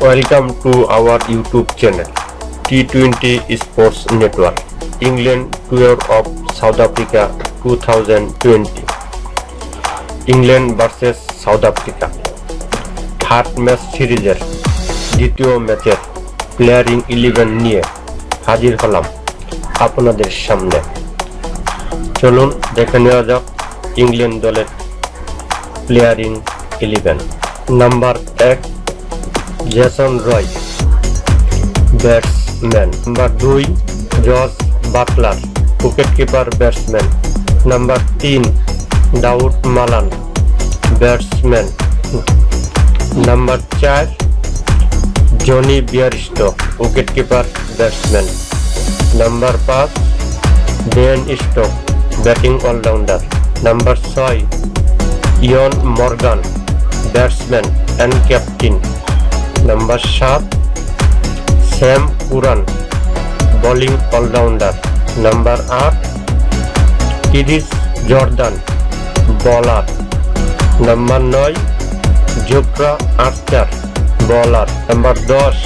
Welcome to our YouTube channel T20 Sports Network, England, Tour of South Africa 2020 England versus South Africa third match সিরিজের দ্বিতীয় ম্যাচের প্লেয়ারিং eleven নিয়ে হাজির হলাম আপনাদের সামনে। চলুন দেখে নেওয়া যাক ইংল্যান্ড দলের প্লেয়ারিং ইলেভেন নাম্বার এক জেসন রয়, ব্যাটসম্যান। নাম্বার দুই, George Buttler, wicket keeper, batsman. Number তিন দাউদ মালান, ব্যাটসম্যান। নাম্বার চার, Jonny Bairstow, wicket keeper, batsman. Number পাঁচ Ben Stoke batting allrounder. Number ছয়, Eoin Morgan, batsman and captain number সাত Sam Curran bowling allrounder. Number আট, Chris Jordan, বলার। Number নয় জোফরা আর্চার, বলার। Number দশ,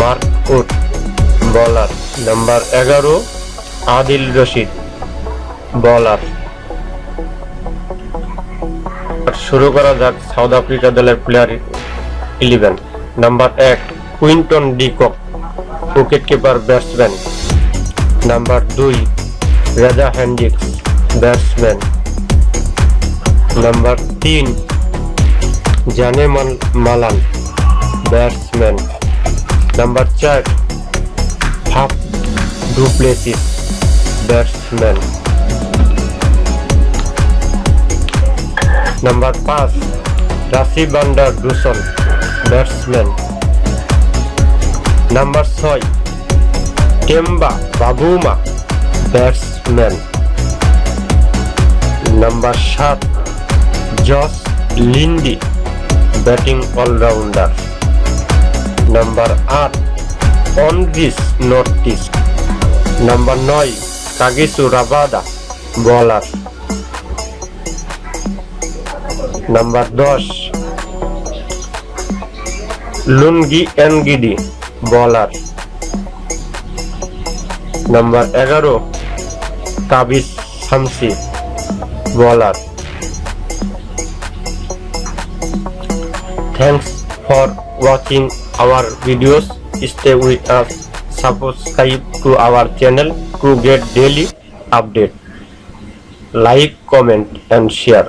মার্ক উড বলার। নাম্বার এগারো, আদিল রশিদ, বলার। শুরু করা যাক সাউথ আফ্রিকা দলের প্লেয়ার ইলেভেন। নাম্বার এক, Quinton de Kock wicket keeper, batsman. Number দুই, রেজা হ্যান্ডিক্স ব্যাটসম্যান। নাম্বার তিন, Janneman Mal- Malan, batsman. Number চার, Faf du Plessis, batsman. Number পাঁচ, Rassie van der Dussen. Batsman number ছয়. Temba Bavuma batsman number সাত. Jos Linde batting allrounder number আট. Anrich Nortje number নয় Kagiso Rabada bowler number দশ. Lungi Ngidi, bowler. Number এগারো কাবিস Shamsi bowler. Thanks for watching our videos stay with us subscribe to our channel to get daily update like comment and share